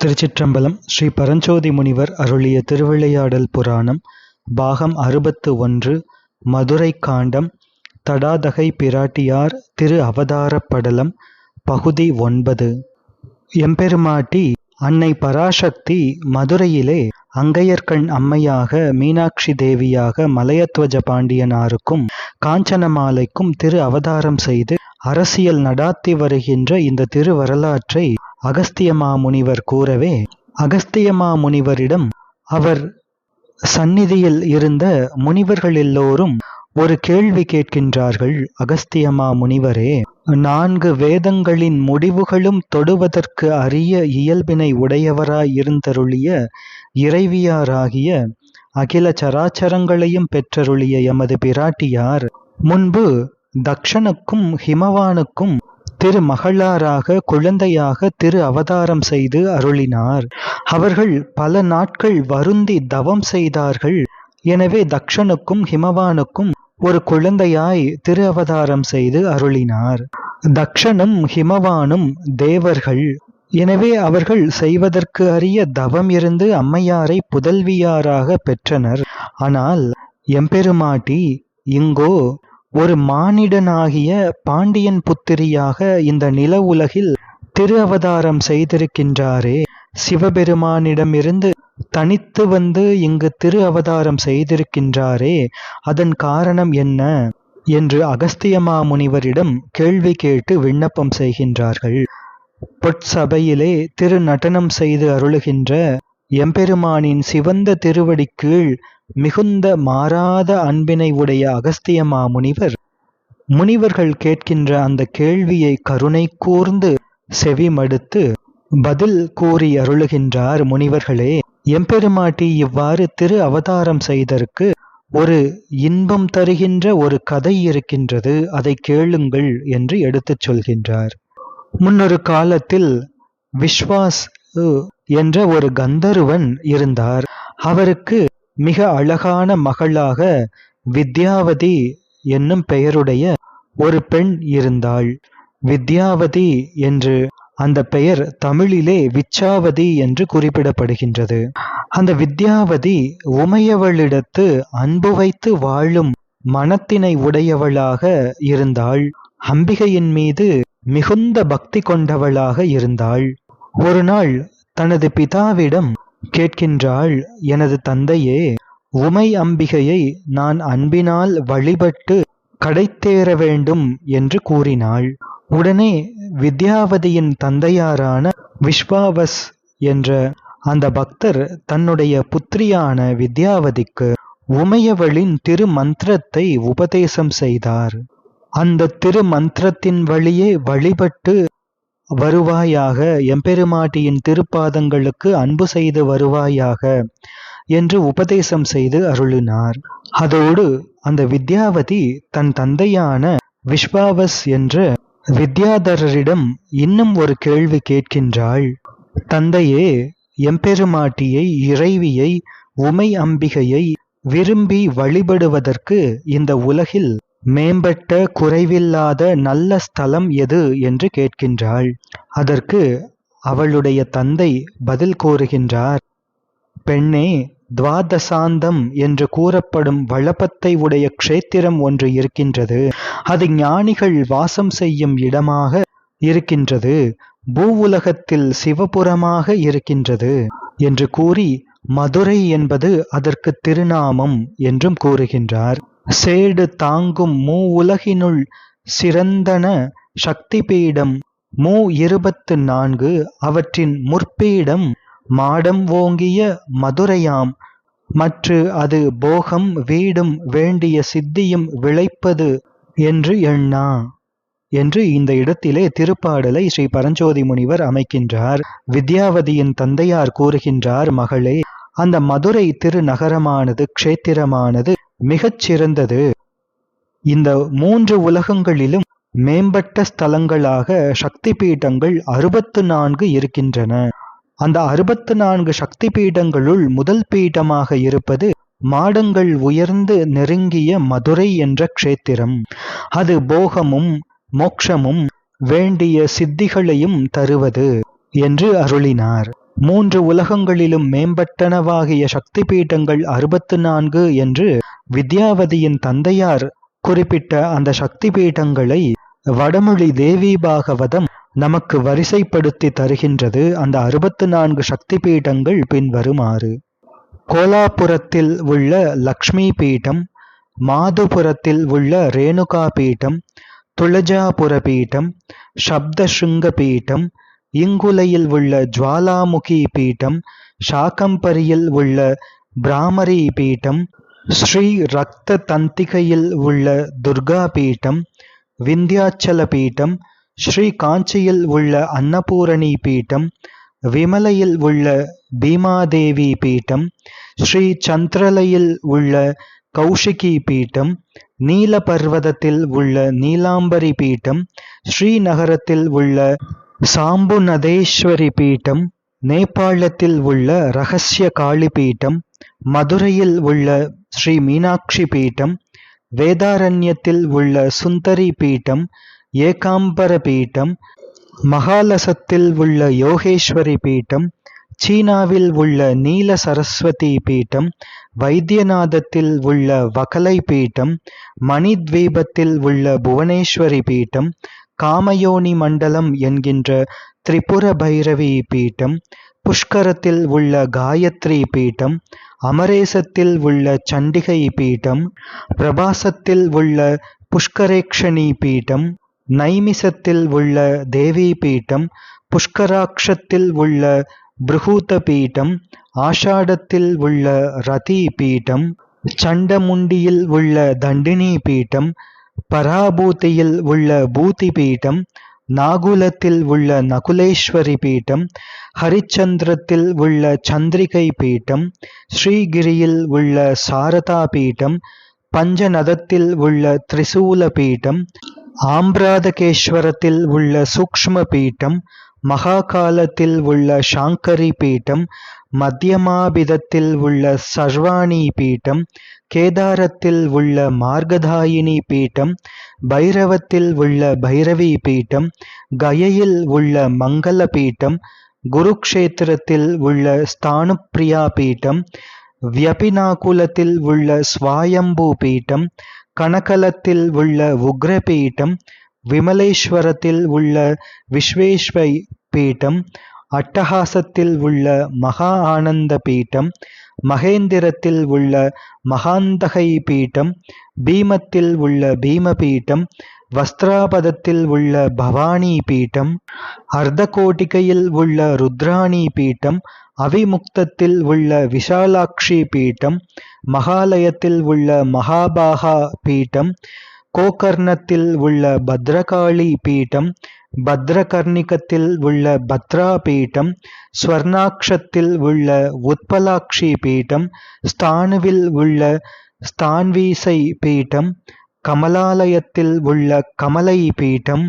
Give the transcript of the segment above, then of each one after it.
திருச்சிற்றம்பலம் ஸ்ரீ பரஞ்சோதி முனிவர் அருளிய திருவிளையாடல் புராணம் பாகம் அறுபத்து ஒன்று மதுரை காண்டம் தடாதகை பிராட்டியார் திரு அவதாரப் படலம் பகுதி ஒன்பது. எம்பெருமாட்டி அன்னை பராசக்தி மதுரையிலே அங்கையர்கண் அம்மையாக மீனாட்சி தேவியாக மலையத்வஜ பாண்டியனாருக்கும் காஞ்சனமாலைக்கும் திரு அவதாரம் செய்து அரசியல் நடாத்தி வருகின்ற இந்த திரு வரலாற்றை அகஸ்தியமா முனிவர் கூறவே அகஸ்தியமா முனிவரிடம் அவர் சந்நிதியில் இருந்த முனிவர்கள் எல்லோரும் ஒரு கேள்வி கேட்கின்றார்கள். அகஸ்தியமா முனிவரே நான்கு வேதங்களின் முடிவுகளும் தொடுவதற்கு அரிய இயல்பினை உடையவராய் இருந்தருளிய இறைவியாராகிய அகில சராச்சரங்களையும் பெற்றருளிய எமது பிராட்டியார் முன்பு தக்ஷனுக்கும் ஹிமவானுக்கும் திரு மகளாராக குழந்தையாக திரு அவதாரம் செய்து அருளினார். அவர்கள் பல நாட்கள் வருந்தி தவம் செய்தார்கள். எனவே தக்ஷனுக்கும் ஹிமவானுக்கும் ஒரு குழந்தையாய் திரு அவதாரம் செய்து அருளினார். தக்ஷனும் ஹிமவானும் தேவர்கள். எனவே அவர்கள் செய்வதற்கு அறிய தவம் இருந்து அம்மையாரை புதல்வியாராக பெற்றனர். ஆனால் எம்பெருமாட்டி இங்கோ ஒரு மானிடனாகிய பாண்டியன் புத்திரியாக இந்த நில உலகில் திரு அவதாரம் செய்திருக்கின்றாரே. சிவபெருமானிடமிருந்து தனித்து வந்து இங்கு திரு அவதாரம் செய்திருக்கின்றாரே. அதன் காரணம் என்ன? என்று அகஸ்தியமா முனிவரிடம் கேள்வி கேட்டு விண்ணப்பம் செய்கின்றார்கள். பொற்சபையிலே திரு நடனம் செய்து அருளுகின்ற எம்பெருமானின் சிவந்த திருவடி கீழ் மிகுந்த மாறாத அன்பினை உடைய அகஸ்தியமா முனிவர் முனிவர்கள் கேட்கின்ற அந்த கேள்வியை கருணை கூர்ந்து செவிமடுத்து பதில் கூறி அருளுகின்றார் முனிவர்களே. எம்பெருமாட்டி இவ்வாறு திரு அவதாரம் செய்தற்கு ஒரு இன்பம் தருகின்ற ஒரு கதை இருக்கின்றது அதை கேளுங்கள் என்று எடுத்துச் சொல்கின்றார். முன்னொரு காலத்தில் விஸ்வாஸ் என்ற ஒரு கந்தருவன் இருந்தார். அவருக்கு மிக அழகான மகளாக வித்யாவதி என்னும் பெயருடைய ஒரு பெண் இருந்தாள். வித்யாவதி என்று அந்த பெயர் தமிழிலே விச்சாவதி என்று குறிப்பிடப்படுகின்றது. அந்த வித்யாவதி உமையவளிடத்து அன்பு வைத்து வாழும் மனத்தினை உடையவளாக இருந்தாள். அம்பிகையின் மீது மிகுந்த பக்தி கொண்டவளாக இருந்தாள். ஒரு நாள் தனது பிதாவிடம் கேட்கின்றாள் எனது தந்தையே உமை அம்பிகையை நான் அன்பினால் வழிபட்டு கடைத்தேற வேண்டும் என்று கூறினாள். உடனே வித்யாவதியின் தந்தையாரான விஸ்வாவஸ் என்ற அந்த பக்தர் தன்னுடைய புத்திரியான வித்யாவதிக்கு உமையவளின் திருமந்திரத்தை உபதேசம் செய்தார். அந்த திருமந்திரத்தின் வழியே வழிபட்டு வருவாயாக எம்பெருமாட்டியின் திருப்பாதங்களுக்கு அன்பு செய்து வருவாயாக என்று உபதேசம் செய்து அருளினார். அதோடு அந்த வித்யாவதி தன் தந்தையான விஸ்வாவஸ் என்ற வித்யாதரரிடம் இன்னும் ஒரு கேள்வி கேட்கின்றாள். தந்தையே எம்பெருமாட்டியை இறைவியை உமை அம்பிகையை விரும்பி வழிபடுவதற்கு இந்த உலகில் மேம்பட்ட குறைவில்லாத நல்ல ஸ்தலம் எது என்று கேட்கின்றாள். அதற்கு அவளுடைய தந்தை பதில் கூறுகின்றார். பெண்ணே துவாதசாந்தம் என்று கூறப்படும் வளப்பத்தை உடைய க்ஷேத்திரம் ஒன்று இருக்கின்றது. அது ஞானிகள் வாசம் செய்யும் இடமாக இருக்கின்றது. பூவுலகத்தில் சிவபுரமாக இருக்கின்றது என்று கூறி மதுரை என்பது அதற்கு திருநாமம் என்றும் கூறுகின்றார். சேடு தாங்கும் மூ உலகினுள் சிறந்தன சக்தி பீடம் மூ இருபத்து நான்கு அவற்றின் முற்பீடம் மாடம் ஓங்கிய மதுரையாம். மற்று அது போகம் வீடும் வேண்டிய சித்தியும் விளைப்பது என்று எண்ணா. என்று இந்த இடத்திலே திருப்பாடலை ஸ்ரீ பரஞ்சோதி முனிவர் அமைக்கின்றார். வித்யாவதியின் தந்தையார் கூறுகின்றார் மகளே அந்த மதுரை திருநகரமானது க்ஷேத்திரமானது மிகச் சிறந்தது இந்த மூன்று உலகங்களிலும் மேம்பட்ட ஸ்தலங்களாக சக்தி பீட்டங்கள் அறுபத்து நான்கு இருக்கின்றன. அந்த அறுபத்து நான்கு சக்தி பீடங்களுள் முதல் பீடமாக இருப்பது மாடங்கள் உயர்ந்து நெருங்கிய மதுரை என்ற க்ஷேத்திரம். அது போகமும் மோக்ஷமும் வேண்டிய சித்திகளையும் தருவது என்று அருளினார். மூன்று உலகங்களிலும் மேம்பட்டனவாகிய சக்தி பீட்டங்கள் அறுபத்து நான்கு என்று வித்யாவதியின் தந்தையார் குறிப்பிட்ட அந்த சக்தி பீட்டங்களை வடமொழி தேவி பாகவதம் நமக்கு வரிசைப்படுத்தி தருகின்றது. அந்த அறுபத்து நான்கு சக்தி பீட்டங்கள் பின்வருமாறு. கோலாபுரத்தில் உள்ள லக்ஷ்மி பீட்டம் மாதுபுரத்தில் உள்ள ரேணுகா பீட்டம் துளஜாபுர பீட்டம் சப்தசுங்க பீட்டம் இங்குலையில் உள்ள ஜுவாலாமுகி பீட்டம் சாக்கம்பரியில் உள்ள பிராமரி பீட்டம் ஸ்ரீ ரக்த தந்திகையில் உள்ள துர்கா பீட்டம் விந்தியாச்சல பீட்டம் ஸ்ரீ காஞ்சியில் உள்ள அன்னபூரணி பீட்டம் விமலையில் உள்ள பீமாதேவி பீட்டம் ஸ்ரீ சந்திரலையில் உள்ள கௌஷிகி பீட்டம் நீலபர்வதத்தில் உள்ள நீலாம்பரி பீட்டம் ஸ்ரீநகரத்தில் உள்ள சாம்புநதேஸ்வரி பீட்டம் நேபாளத்தில் உள்ள ரகசிய காளி பீட்டம் மதுரையில் உள்ள ஸ்ரீ மீனாட்சி பீட்டம் வேதாரண்யத்தில் உள்ள சுந்தரி பீட்டம் ஏகாம்பர பீட்டம் மகாலசத்தில் உள்ள யோகேஸ்வரி பீட்டம் சீனாவில் உள்ள நீல சரஸ்வதி பீட்டம் வைத்தியநாதத்தில் உள்ள வகலை பீட்டம் மணித்வீபத்தில் உள்ள புவனேஸ்வரி பீட்டம் காமயோனி மண்டலம் என்கின்ற திரிபுர பைரவி பீட்டம் புஷ்கரத்தில் உள்ள காயத்ரி பீட்டம் அமரேசத்தில் உள்ள சண்டிகை பீட்டம் பிரபாசத்தில் உள்ள புஷ்கரேக்ஷணி பீட்டம் நைமிசத்தில் உள்ள தேவி பீட்டம் புஷ்கராட்சத்தில் உள்ள பிருகூத பீட்டம் ஆஷாடத்தில் உள்ள ரதி பீட்டம் சண்டமுண்டியில் உள்ள தண்டினி பீட்டம் பராபூதியில் உள்ள பூதி பீட்டம் நாகுலத்தில் உள்ள நகுலேஸ்வரி பீட்டம் ஹரிச்சந்திரத்தில் உள்ள சந்திரிகை பீட்டம் ஸ்ரீகிரியில் உள்ள சாரதா பீட்டம் பஞ்சநதத்தில் உள்ள திரிசூல பீட்டம் ஆம்பிராதகேஸ்வரத்தில் உள்ள சூக்ஷ்ம பீட்டம் மகாகாலத்தில் உள்ள சாங்கரி பீட்டம் மத்தியமாபிதத்தில் உள்ள சர்வாணி பீட்டம் கேதாரத்தில் உள்ள மார்கதாயினி பீட்டம் பைரவத்தில் உள்ள பைரவி பீட்டம் கயையில் உள்ள மங்கள பீட்டம் குருக்ஷேத்திரத்தில் உள்ள ஸ்தானுப்பிரியா பீட்டம் வியபினாகுலத்தில் உள்ள ஸ்வாயம்பு பீட்டம் கனகலத்தில் உள்ள உக்ரபீட்டம் விமலேஸ்வரத்தில் உள்ள விஸ்வேஸ்வை பீட்டம் அட்டகாசத்தில் உள்ள மகா ஆனந்த பீட்டம் மகேந்திரத்தில் உள்ள மகாந்தகை பீட்டம் பீமத்தில் உள்ள பீம பீட்டம் வஸ்திராபதத்தில் உள்ள பவானி பீட்டம் அர்த்தகோட்டிகையில் உள்ள ருத்ராணி பீட்டம் அவிமுக்தத்தில் உள்ள விஷாலாட்சி பீட்டம் மகாலயத்தில் உள்ள மகாபாகா பீட்டம் கோகர்ணத்தில் உள்ள பத்ரகாளி பீட்டம் பத்ரகர்ணிகத்தில் உள்ள பத்ரா பீட்டம் ஸ்வர்ணாக்ஷத்தில் உள்ள உத்பலாட்சி பீட்டம் ஸ்தானுவில் உள்ள ஸ்தான்வீசை பீட்டம் கமலாலயத்தில் உள்ள கமலை பீட்டம்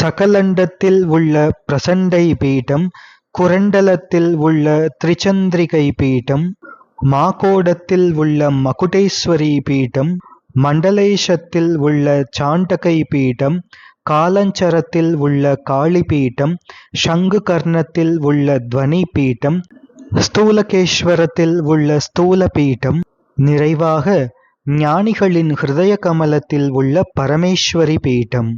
சகலண்டத்தில் உள்ள பிரசண்டை பீட்டம் குரண்டலத்தில் உள்ள திரிச்சந்திரிகை பீட்டம் மாகோடத்தில் உள்ள மகுடேஸ்வரி பீட்டம் மண்டலேஷத்தில் உள்ள சாண்டகை பீட்டம் காலஞ்சரத்தில் உள்ள காளி பீட்டம் சங்கு கர்ணத்தில் உள்ள துவனி பீட்டம் ஸ்தூலகேஸ்வரத்தில் உள்ள ஸ்தூல பீட்டம் நிறைவாக ஞானிகளின் ஹிருதய கமலத்தில் உள்ள பரமேஸ்வரி பீட்டம்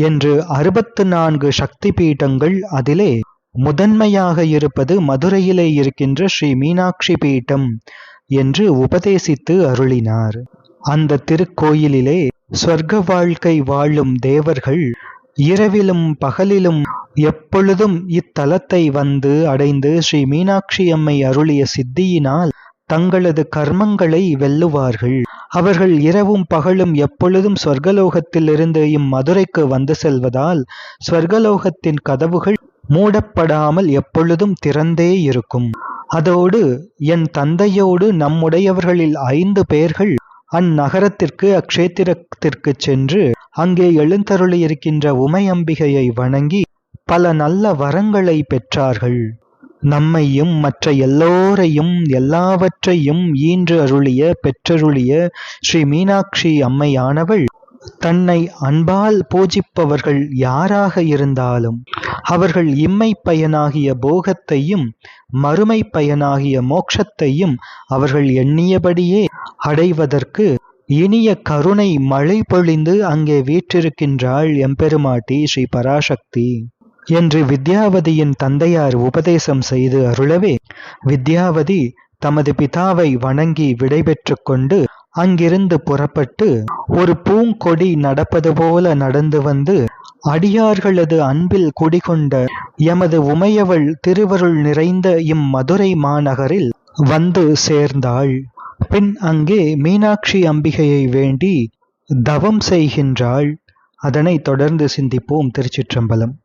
என்று அறுபத்து நான்கு சக்தி பீட்டங்கள் அதிலே முதன்மையாக இருப்பது மதுரையிலே இருக்கின்ற ஸ்ரீ மீனாட்சி பீட்டம் என்று உபதேசித்து அருளினார். அந்த திருக்கோயிலிலே சொர்க்க வாழ்க்கை வாழும் தேவர்கள் இரவிலும் பகலிலும் எப்பொழுதும் இத்தலத்தை வந்து அடைந்து ஸ்ரீ மீனாட்சி அம்மை அருளிய சித்தியினால் தங்களது கர்மங்களை வெல்லுவார்கள். அவர்கள் இரவும் பகலும் எப்பொழுதும் சொர்க்கலோகத்திலிருந்து இம்மதுரைக்கு வந்து செல்வதால் சொர்க்கலோகத்தின் கதவுகள் மூடப்படாமல் எப்பொழுதும் திறந்தே இருக்கும். அதோடு என் தந்தையோடு நம்முடையவர்களில் ஐந்து பேர்கள் அந்நகரத்திற்கு அக்ஷேத்திரத்திற்கு சென்று அங்கே எழுந்தருளியிருக்கின்ற உமையம்பிகையை வணங்கி பல நல்ல வரங்களை பெற்றார்கள். நம்மையும் மற்ற எல்லோரையும் எல்லாவற்றையும் ஈன்று அருளிய பெற்றருளிய ஸ்ரீ மீனாட்சி அம்மையானவள் தன்னை அன்பால் பூஜிப்பவர்கள் யாராக இருந்தாலும் அவர்கள் இம்மை பயனாகிய போகத்தையும் மறுமை பயனாகிய மோட்சத்தையும் அவர்கள் எண்ணியபடியே அடைவதற்கு இனிய கருணை மழை பொழிந்து அங்கே வீற்றிருக்கின்றாள் எம்பெருமாட்டி ஸ்ரீ பராசக்தி. என்று வித்யாவதியின் தந்தையார் உபதேசம் செய்து அருளவே வித்யாவதி தமது பிதாவை வணங்கி விடைபெற்று கொண்டு அங்கிருந்து புறப்பட்டு ஒரு பூங்கொடி நடப்பது போல நடந்து வந்து அடியார்களது அன்பில் குடிகொண்ட எமது உமையவள் திருவருள் நிறைந்த இம்மதுரை மாநகரில் வந்து சேர்ந்தாள். பின் அங்கே மீனாட்சி அம்பிகையை வேண்டி தவம் செய்கின்றாள். அதனைத் தொடர்ந்து சிந்திப்போம் திருச்சிற்றம்பலம்.